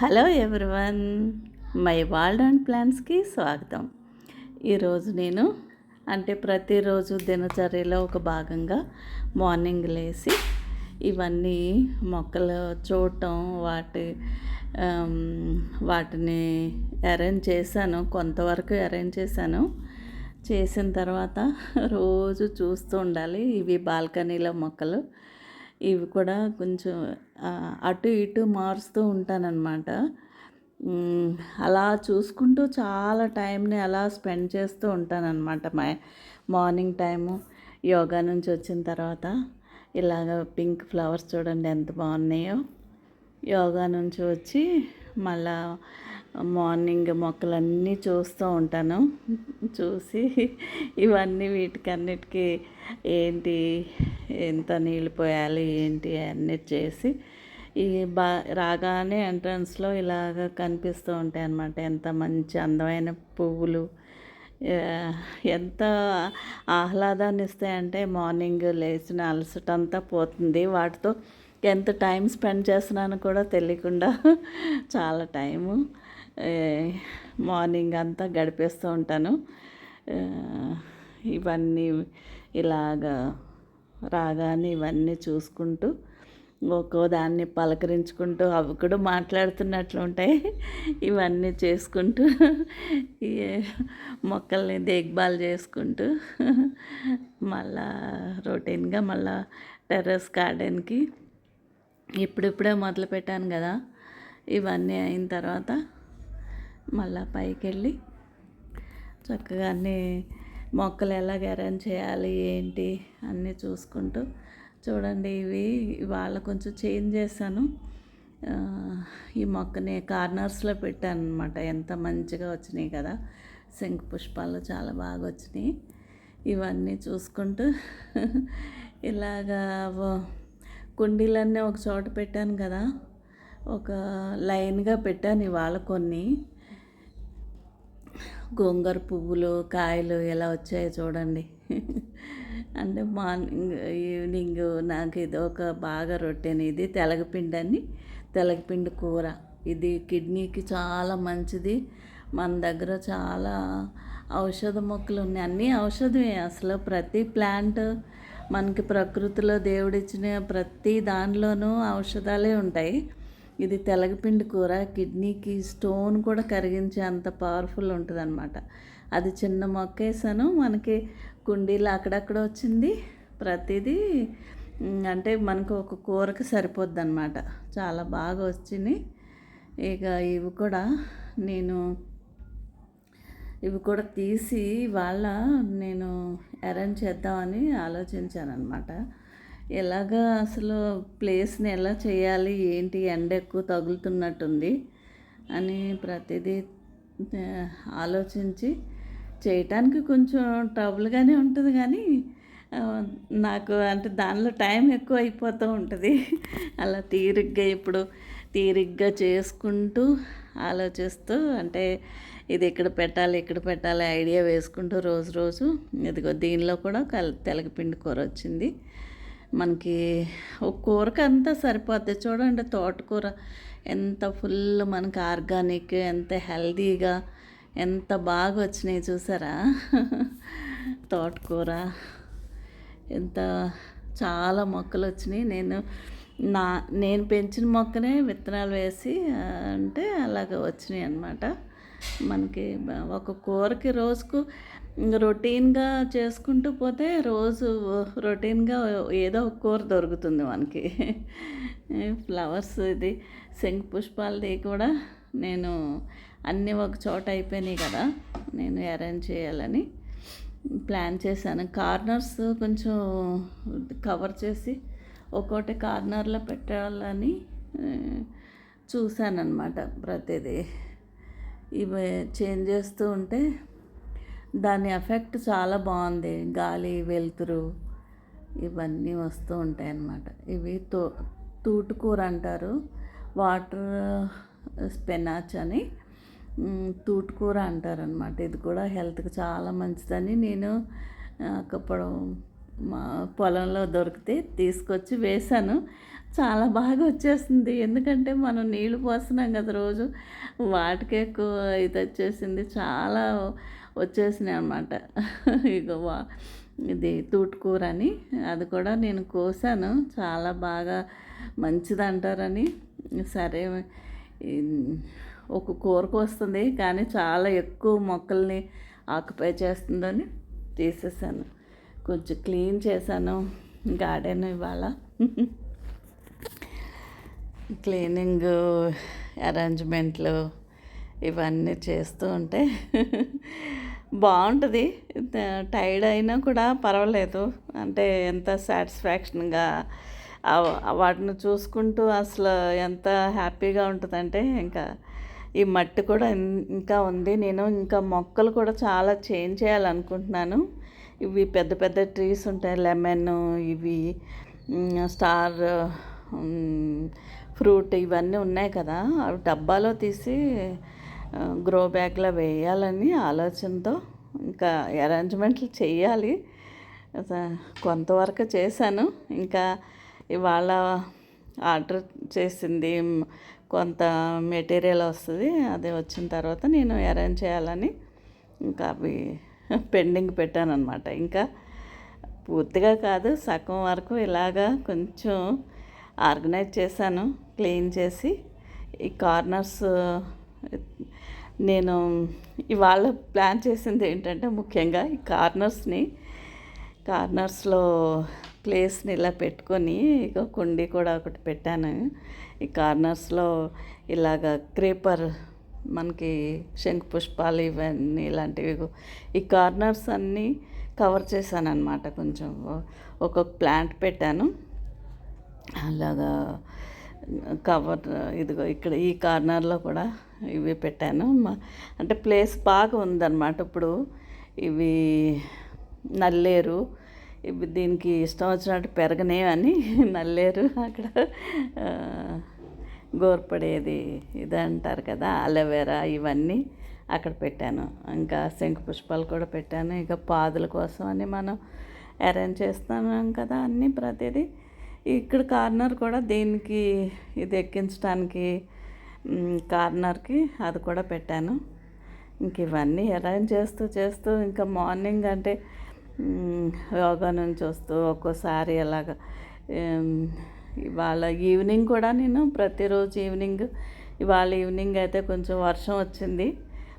Hello everyone. My world and ప్లాన్స్కి స్వాగతం. ఈరోజు నేను అంటే ప్రతిరోజు దినచర్యలో ఒక భాగంగా మార్నింగ్ లేచి ఇవన్నీ మొక్కలు చూడటం వాటి వాటిని అరేంజ్ చేశాను కొంతవరకు అరేంజ్ చేశాను. చేసిన తర్వాత రోజు చూస్తూ ఉండాలి ఇవి బాల్కనీలో మొక్కలు. ఇవి కూడా కొంచెం అటు ఇటు మారుస్తూ ఉంటానన్నమాట. అలా చూసుకుంటూ చాలా టైంని అలా స్పెండ్ చేస్తూ ఉంటానన్నమాట. మా మార్నింగ్ టైము యోగా నుంచి వచ్చిన తర్వాత ఇలాగ పింక్ ఫ్లవర్స్ చూడండి ఎంత బాగున్నాయో. యోగా నుంచి వచ్చి మళ్ళా మార్నింగ్ మొక్కలన్నీ చూస్తూ ఉంటాను. చూసి ఇవన్నీ వీటికన్నిటికీ ఏంటి ఎంత నీళ్ళు పోయాలి ఏంటి అన్నీ చేసి ఈ బా రాగానే ఎంట్రన్స్లో ఇలాగ కనిపిస్తూ ఉంటాయి అన్నమాట. ఎంత మంచి అందమైన పువ్వులు ఎంత ఆహ్లాదాన్ని ఇస్తాయంటే మార్నింగ్ లేచిన అలసట అంతా పోతుంది. వాటితో ఎంత టైం స్పెండ్ చేస్తున్నానో కూడా తెలియకుండా చాలా టైము. మార్నింగ్ అంతా గడిపేస్తూ ఉంటాను. ఇవన్నీ ఇలాగా రాగానే ఇవన్నీ చూసుకుంటూ ఒక్కో దాన్ని పలకరించుకుంటూ అవి కూడా మాట్లాడుతున్నట్లు ఉంటాయి. ఇవన్నీ చేసుకుంటూ మొక్కల్ని దేగ్బాల్ చేసుకుంటూ మళ్ళా రొటీన్గా మళ్ళా టెర్రస్ గార్డెన్కి ఇప్పుడిప్పుడే మొదలు పెట్టాను కదా. ఇవన్నీ అయిన తర్వాత మళ్ళా పైకి వెళ్ళి చక్కగా అన్నీ మొక్కలు ఎలాగ అరేంజ్ చేయాలి ఏంటి అన్నీ చూసుకుంటూ చూడండి ఇవి ఇవాళ కొంచెం చేంజ్ చేశాను. ఈ మొక్కని కార్నర్స్లో పెట్టాను అనమాట ఎంత మంచిగా వచ్చినాయి కదా. శంకు పుష్పాలు చాలా బాగా వచ్చినాయి. ఇవన్నీ చూసుకుంటూ ఇలాగా కుండీలన్నీ ఒక చోట పెట్టాను కదా. ఒక లైన్గా పెట్టాను ఇవాళ కొన్ని. గోంగూర పువ్వులు కాయలు ఎలా వచ్చాయో చూడండి. అంటే మార్నింగ్ ఈవినింగ్ నాకు ఇది ఒక బాగా రొట్టెని ఇది తెలగపిండి అని తెలగపిండి కూర. ఇది కిడ్నీకి చాలా మంచిది. మన దగ్గర చాలా ఔషధ మొక్కలు ఉన్నాయి. అన్నీ ఔషధమే. అసలు ప్రతి ప్లాంట్ మనకి ప్రకృతిలో దేవుడిచ్చిన ప్రతి దానిలోనూ ఔషధాలే ఉంటాయి. ఇది తెలగపిండి కూర కిడ్నీకి స్టోన్ కూడా కరిగించే అంత పవర్ఫుల్ ఉంటుంది అనమాట అది చిన్న మొక్క వేసాను మనకి కుండీలు అక్కడక్కడ వచ్చింది. ప్రతిదీ అంటే మనకు ఒక కూరకి సరిపోద్ది అనమాట చాలా బాగా వచ్చినాయి ఇక ఇవి కూడా నేను ఇవి కూడా తీసి వాళ్ళ నేను అరేంజ్ చేద్దామని ఆలోచించాను అనమాట ఎలాగా అసలు ప్లేస్ని ఎలా చేయాలి ఏంటి ఎండ ఎక్కువ తగులుతున్నట్టుంది అని ప్రతిదీ ఆలోచించి చేయటానికి కొంచెం ట్రబుల్గానే ఉంటుంది కానీ నాకు అంటే దానిలో టైం ఎక్కువ అయిపోతూ ఉంటుంది. అలా తీరిగ్గా ఇప్పుడు తీరిగ్గా చేసుకుంటూ ఆలోచిస్తూ అంటే ఇది ఇక్కడ పెట్టాలి ఇక్కడ పెట్టాలి ఐడియా వేసుకుంటూ రోజు రోజు ఇదిగో దీనిలో కూడా కల్ తెలగపిండి కూర వచ్చింది. మనకి ఒక కూరకి అంతా సరిపోద్ది. చూడండి తోటకూర ఎంత ఫుల్ మనకి ఆర్గానిక్ ఎంత హెల్దీగా ఎంత బాగా వచ్చినాయి చూసారా? తోటకూర ఎంత చాలా మొక్కలు వచ్చినాయి. నేను నా నేను పెంచిన మొక్కనే విత్తనాలు వేసి అంటే అలాగ వచ్చినాయి అన్నమాట. మనకి ఒక కూరకి రోజుకు రొటీన్గా చేసుకుంటూ పోతే రోజు రొటీన్గా ఏదో ఒక కూర దొరుకుతుంది మనకి. ఫ్లవర్స్ ఇది శంఖ పుష్పాలది కూడా నేను అన్నీ ఒక చోట అయిపోయినాయి కదా నేను అరేంజ్ చేయాలని ప్లాన్ చేశాను. కార్నర్స్ కొంచెం కవర్ చేసి ఒక్కోటి కార్నర్లో పెట్టాలని చూశాను ప్రతిదీ. ఇవి చేంజ్ చేస్తూ ఉంటే దాని ఎఫెక్ట్ చాలా బాగుంది. గాలి వెలుతురు ఇవన్నీ వస్తూ ఉంటాయి అన్నమాట. ఇవి తో తూటుకూర అంటారు. వాటర్ స్పెనాచ్ అని తూటుకూర అంటారు అనమాట ఇది కూడా హెల్త్కి చాలా మంచిదని నేను ఒకప్పుడు మా పొలంలో దొరికితే తీసుకొచ్చి వేశాను. చాలా బాగా వచ్చేసింది. ఎందుకంటే మనం నీళ్ళు పోస్తున్నాం కదా రోజు. వాటికి ఎక్కువ ఇది వచ్చేసింది. చాలా వచ్చేసినాయి అనమాట ఇక వా ఇది తూటుకూర అని. అది కూడా నేను కోసాను. చాలా బాగా మంచిది అంటారని సరే ఒక కూరకు వస్తుంది కానీ చాలా ఎక్కువ మొక్కల్ని ఆక్యుపై చేస్తుందని తీసేసాను. కొంచెం క్లీన్ చేశాను. గార్డెన్ ఇవాళ క్లీనింగ్ అరేంజ్మెంట్లు ఇవన్నీ చేస్తూ ఉంటే బాగుంటుంది. టైర్డ్ అయినా కూడా పర్వాలేదు. అంటే ఎంత సాటిస్ఫాక్షన్గా వాటిని చూసుకుంటూ అసలు ఎంత హ్యాపీగా ఉంటుందంటే ఇంకా ఈ మట్టి కూడా ఇంకా ఉంది. నేను ఇంకా మొక్కలు కూడా చాలా చేంజ్ చేయాలనుకుంటున్నాను. ఇవి పెద్ద పెద్ద ట్రీస్ ఉంటాయి. లెమన్ ఇవి స్టార్ ఫ్రూట్ ఇవన్నీ ఉన్నాయి కదా. అవి డబ్బాలో తీసి గ్రో బ్యాగ్లో వేయాలని ఆలోచనతో ఇంకా అరేంజ్మెంట్లు చేయాలి. కొంతవరకు చేశాను. ఇంకా ఇవాళ ఆర్డర్ చేసింది కొంత మెటీరియల్ వస్తుంది అది వచ్చిన తర్వాత నేను అరేంజ్ చేయాలని ఇంకా అవి పెండింగ్ పెట్టాను అనమాట ఇంకా పూర్తిగా కాదు సగం వరకు ఇలాగా కొంచెం ఆర్గనైజ్ చేశాను క్లీన్ చేసి. ఈ కార్నర్స్ నేను ఇవాళ ప్లాన్ చేసింది ఏంటంటే ముఖ్యంగా ఈ కార్నర్స్ని కార్నర్స్లో ప్లేస్ని ఇలా పెట్టుకొని ఇక కుండీ కూడా ఒకటి పెట్టాను. ఈ కార్నర్స్లో ఇలాగ క్రేపర్ మనకి శంకు పుష్పాలు ఇవన్నీ ఇలాంటివి. ఈ కార్నర్స్ అన్నీ కవర్ చేశాను అనమాట కొంచెం. ఒక్కొక్క ప్లాంట్ పెట్టాను. అలాగా కవర్ ఇదిగో ఇక్కడ ఈ కార్నర్లో కూడా ఇవి పెట్టాను. అంటే ప్లేస్ బాగా ఉందన్నమాట. ఇప్పుడు ఇవి నల్లేరు. ఇవి దీనికి ఇష్టం వచ్చినట్టు పెరగనే అని నల్లేరు అక్కడ గోర్పడేది ఇది అంటారు కదా అలోవెరా ఇవన్నీ అక్కడ పెట్టాను. ఇంకా శంకు పుష్పాలు కూడా పెట్టాను. ఇక పాదుల కోసం అని మనం అరేంజ్ చేస్తున్నాం కదా అన్నీ ప్రతిదీ. ఇక్కడ కార్నర్ కూడా దీనికి ఇది ఎక్కించడానికి కార్నర్కి అది కూడా పెట్టాను. ఇంక ఇవన్నీ అరేంజ్ చేస్తూ చేస్తూ ఇంకా మార్నింగ్ అంటే యోగా నుంచి వస్తూ ఒక్కోసారి అలాగ ఇవాళ ఈవినింగ్ కూడా నేను ప్రతిరోజు ఈవినింగ్ ఇవాళ ఈవినింగ్ అయితే కొంచెం వర్షం వచ్చింది.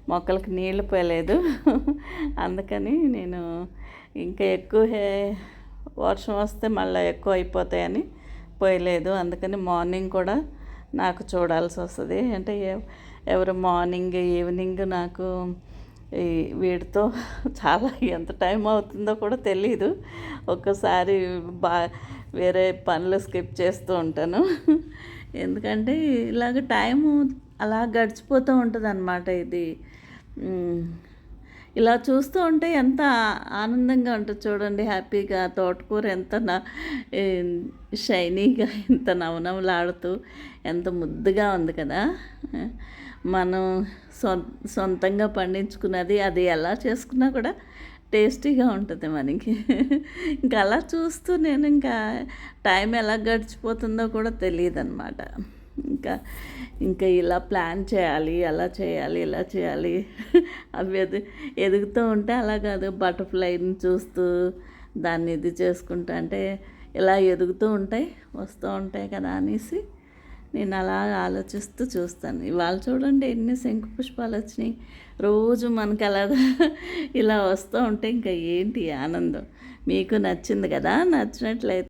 మొక్కలకు నీళ్ళు పోయలేదు. అందుకని నేను ఇంకా ఎక్కువ వర్షం వస్తే మళ్ళీ ఎక్కువ అయిపోతాయని పోయలేదు. అందుకని మార్నింగ్ కూడా నాకు చూడాల్సి వస్తుంది. అంటే ఎవరు మార్నింగ్ ఈవినింగ్ నాకు ఈ వీటితో చాలా ఎంత టైం అవుతుందో కూడా తెలియదు ఒక్కసారి బా వేరే పనులు స్కిప్ చేస్తూ ఉంటాను. ఎందుకంటే ఇలాగ టైము అలా గడిచిపోతూ ఉంటుంది అనమాట ఇది ఇలా చూస్తూ ఉంటే ఎంత ఆనందంగా ఉంటుంది చూడండి హ్యాపీగా తోటకూర ఎంత నా షైనీగా ఎంత నవనవలాడుతూ ఎంత ముద్దుగా ఉంది కదా. మనం సొంతంగా పండించుకున్నది అది ఎలా చేసుకున్నా కూడా టేస్టీగా ఉంటుంది మనకి. ఇంకా అలా చూస్తూ నేను ఇంకా టైం ఎలా గడిచిపోతుందో కూడా తెలియదు అనమాట ఇంకా ఇంకా ఇలా ప్లాన్ చేయాలి అలా చేయాలి ఇలా చేయాలి. అవి ఎదు ఎదుగుతూ ఉంటే అలా కాదు. బటర్ఫ్లైని చూస్తూ దాన్ని ఇది చేసుకుంటా అంటే ఇలా ఎదుగుతూ ఉంటాయి వస్తూ ఉంటాయి కదా అనేసి నేను అలా ఆలోచిస్తూ చూస్తాను. ఇవాళ చూడండి ఎన్ని శంకు పుష్పాలు వచ్చినాయి. రోజు మనకి అలాగా ఇలా వస్తూ ఉంటే ఇంకా ఏంటి ఆనందం? మీకు నచ్చింది కదా? నచ్చినట్లయితే